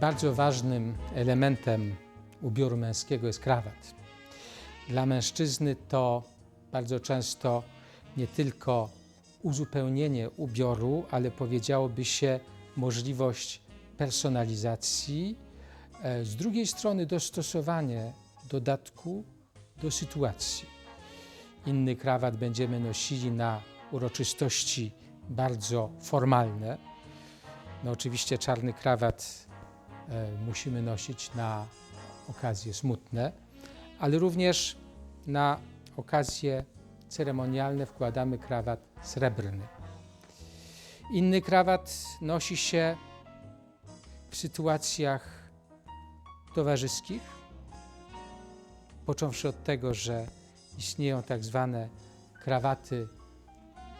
Bardzo ważnym elementem ubioru męskiego jest krawat. Dla mężczyzny to bardzo często nie tylko uzupełnienie ubioru, ale powiedziałoby się możliwość personalizacji, e, z drugiej strony dostosowanie dodatku do sytuacji. Inny krawat będziemy nosili na uroczystości bardzo formalne. No oczywiście czarny krawat musimy nosić na okazje smutne, ale również na okazje ceremonialne wkładamy krawat srebrny. Inny krawat nosi się w sytuacjach towarzyskich, począwszy od tego, że istnieją tak zwane krawaty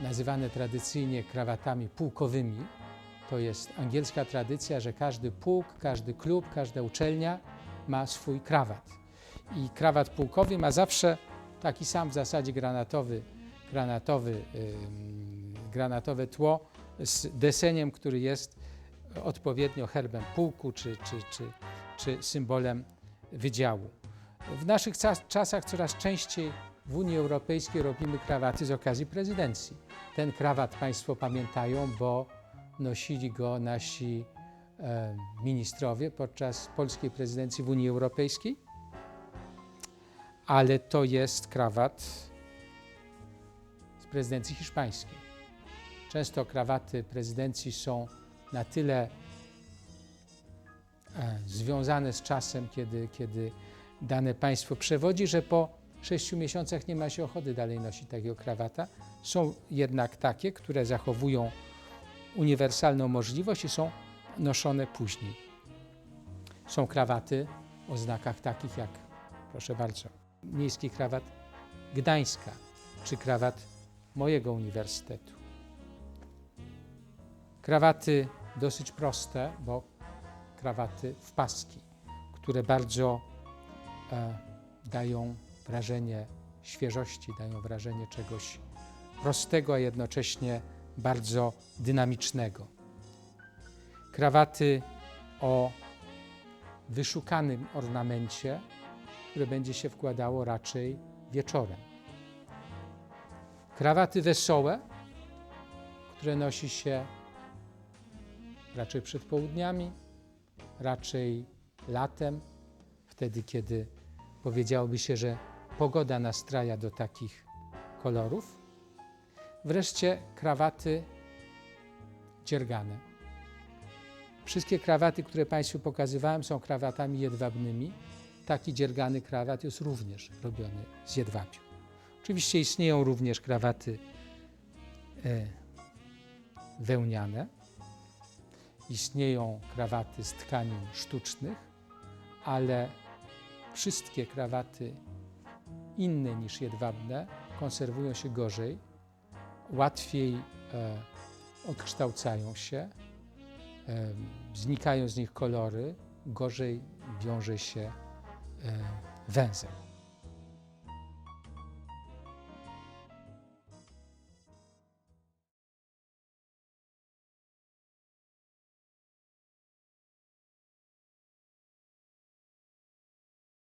nazywane tradycyjnie krawatami pułkowymi. To jest angielska tradycja, że każdy pułk, każdy klub, każda uczelnia ma swój krawat. I krawat pułkowy ma zawsze taki sam w zasadzie granatowy, granatowy, granatowe tło z deseniem, który jest odpowiednio herbem pułku czy, czy, czy, czy symbolem wydziału. W naszych czasach coraz częściej w Unii Europejskiej robimy krawaty z okazji prezydencji. Ten krawat Państwo pamiętają, bo nosili go nasi e, ministrowie podczas polskiej prezydencji w Unii Europejskiej. Ale to jest krawat z prezydencji hiszpańskiej. Często krawaty prezydencji są na tyle e, związane z czasem, kiedy, kiedy dane państwo przewodzi, że po sześciu miesiącach nie ma się ochoty dalej nosić takiego krawata. Są jednak takie, które zachowują uniwersalną możliwość i są noszone później. Są krawaty o znakach takich jak, proszę bardzo, miejski krawat Gdańska czy krawat mojego uniwersytetu. Krawaty dosyć proste, bo krawaty w paski, które bardzo e, dają wrażenie świeżości, dają wrażenie czegoś prostego, a jednocześnie bardzo dynamicznego. Krawaty o wyszukanym ornamencie, które będzie się wkładało raczej wieczorem. Krawaty wesołe, które nosi się raczej przed południami, raczej latem, wtedy kiedy powiedziałoby się, że pogoda nastraja do takich kolorów. Wreszcie krawaty dziergane. Wszystkie krawaty, które Państwu pokazywałem, są krawatami jedwabnymi. Taki dziergany krawat jest również robiony z jedwabiu. Oczywiście istnieją również krawaty e, wełniane, istnieją krawaty z tkanin sztucznych, ale wszystkie krawaty inne niż jedwabne konserwują się gorzej, łatwiej e, odkształcają się, e, znikają z nich kolory, gorzej wiąże się e, węzeł.